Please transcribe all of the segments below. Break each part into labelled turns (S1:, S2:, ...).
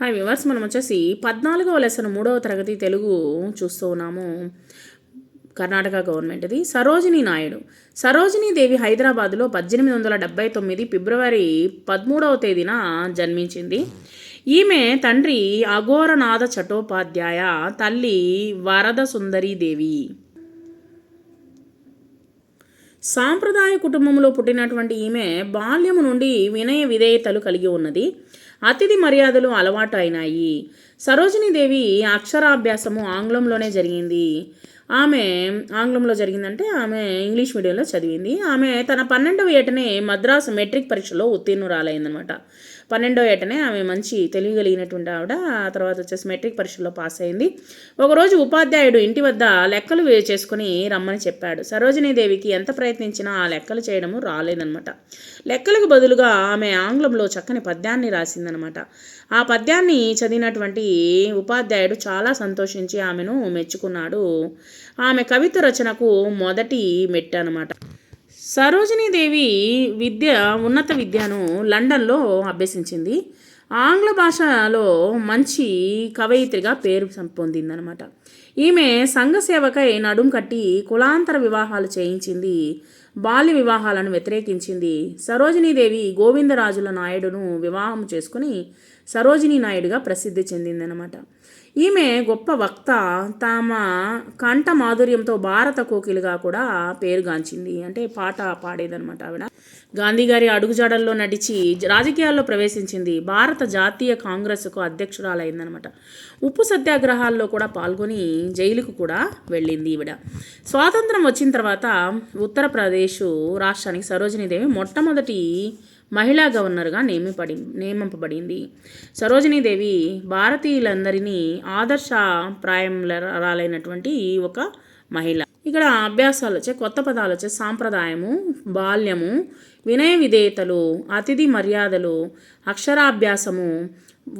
S1: Hi viewers మనం వచ్చేసి పద్నాలుగవ లెసన్ మూడవ తరగతి తెలుగు చూస్తూ ఉన్నాము. కర్ణాటక గవర్నమెంట్ది సరోజిని నాయుడు. సరోజిని దేవి హైదరాబాదులో పద్దెనిమిది వందల డెబ్బై తొమ్మిది ఫిబ్రవరి పదమూడవ తేదీన జన్మించింది. ఈమె తండ్రి అఘోరనాథ చటోపాధ్యాయ తల్లి వరద సుందరీ దేవి. సాంప్రదాయ కుటుంబంలో పుట్టినటువంటి ఈమె బాల్యము నుండి వినయ విధేయతలు కలిగి ఉన్నది. అతిథి మర్యాదలు అలవాటు అయినాయి సరోజినీదేవి అక్షరాభ్యాసము ఆంగ్లంలోనే జరిగింది. ఆమె ఆంగ్లంలో జరిగిందంటే ఆమె ఇంగ్లీష్ మీడియంలో చదివింది. ఆమె తన పన్నెండవ ఏటనే మద్రాసు మెట్రిక్ పరీక్షలో ఉత్తీర్ణురాలైందనమాట పన్నెండవ ఏటనే ఆమె మంచి తెలియగలిగినటువంటి ఆవిడ ఆ తర్వాత వచ్చేసి మెట్రిక్ పరీక్షలో పాస్ అయింది. ఒకరోజు ఉపాధ్యాయుడు ఇంటి వద్ద లెక్కలు చేసుకుని రమ్మని చెప్పాడు. సరోజినీదేవికి ఎంత ప్రయత్నించినా ఆ లెక్కలు చేయడము రాలేదనమాట లెక్కలకు బదులుగా ఆమె ఆంగ్లంలో చక్కని పద్యాన్ని రాసిందనమాట ఆ పద్యాన్ని చదివినటువంటి ఉపాధ్యాయుడు చాలా సంతోషించి ఆమెను మెచ్చుకున్నాడు. ఆమె కవిత రచనకు మొదటి మెట్టు అనమాట సరోజినీదేవి విద్య ఉన్నత విద్యను లండన్లో అభ్యసించింది. ఆంగ్ల భాషలో మంచి కవయిత్రిగా పేరు పొందిందనమాట ఈమె సంఘ సేవకై నడుం కట్టి కులాంతర వివాహాలు చేయించింది బాల్య వివాహాలను వ్యతిరేకించింది. సరోజినీదేవి గోవిందరాజుల నాయుడును వివాహం చేసుకుని సరోజినీ నాయుడుగా ప్రసిద్ధి చెందిందనమాట ఈమె గొప్ప వక్త తమ కంఠ మాధుర్యంతో భారత కోకిలుగా కూడా పేరుగాంచింది అంటే పాట పాడేదనమాట ఆవిడ. గాంధీ గారి అడుగుజాడల్లో నడిచి రాజకీయాల్లో ప్రవేశించింది. భారత జాతీయ కాంగ్రెస్కు అధ్యక్షురాలైందనమాట ఉప్పు సత్యాగ్రహాల్లో కూడా పాల్గొని జైలుకు కూడా వెళ్ళింది ఈవిడ. స్వాతంత్రం వచ్చిన తర్వాత ఉత్తరప్రదేశ్ రాష్ట్రానికి సరోజినీదేవి మొట్టమొదటి మహిళా గవర్నర్గా నియమిపడి నియమింపబడింది. సరోజినీదేవి భారతీయులందరినీ ఆదర్శ ప్రాయంరాలైనటువంటి ఒక మహిళ. ఇక్కడ అభ్యాసాలు వచ్చే కొత్త పదాలు వచ్చే సాంప్రదాయము బాల్యము వినయ విధేయతలు అతిథి మర్యాదలు అక్షరాభ్యాసము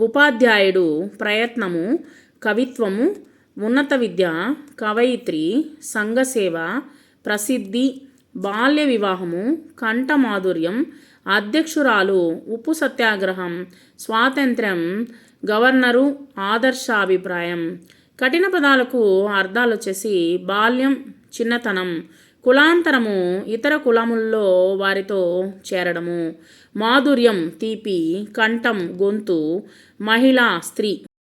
S1: ఉపాధ్యాయుడు ప్రయత్నము కవిత్వము ఉన్నత విద్య కవయిత్రి సంఘసేవ ప్రసిద్ధి బాల్య వివాహము కంఠమాధుర్యం అధ్యక్షురాలు ఉప్పు సత్యాగ్రహం స్వాతంత్ర్యం గవర్నరు ఆదర్శాభిప్రాయం. కఠిన పదాలకు అర్థాలు వచ్చేసి బాల్యం చిన్నతనం కులాంతరము ఇతర కులముల్లో వారితో చేరడము. మాధుర్యం తీపి కంఠం గొంతు మహిళ స్త్రీ.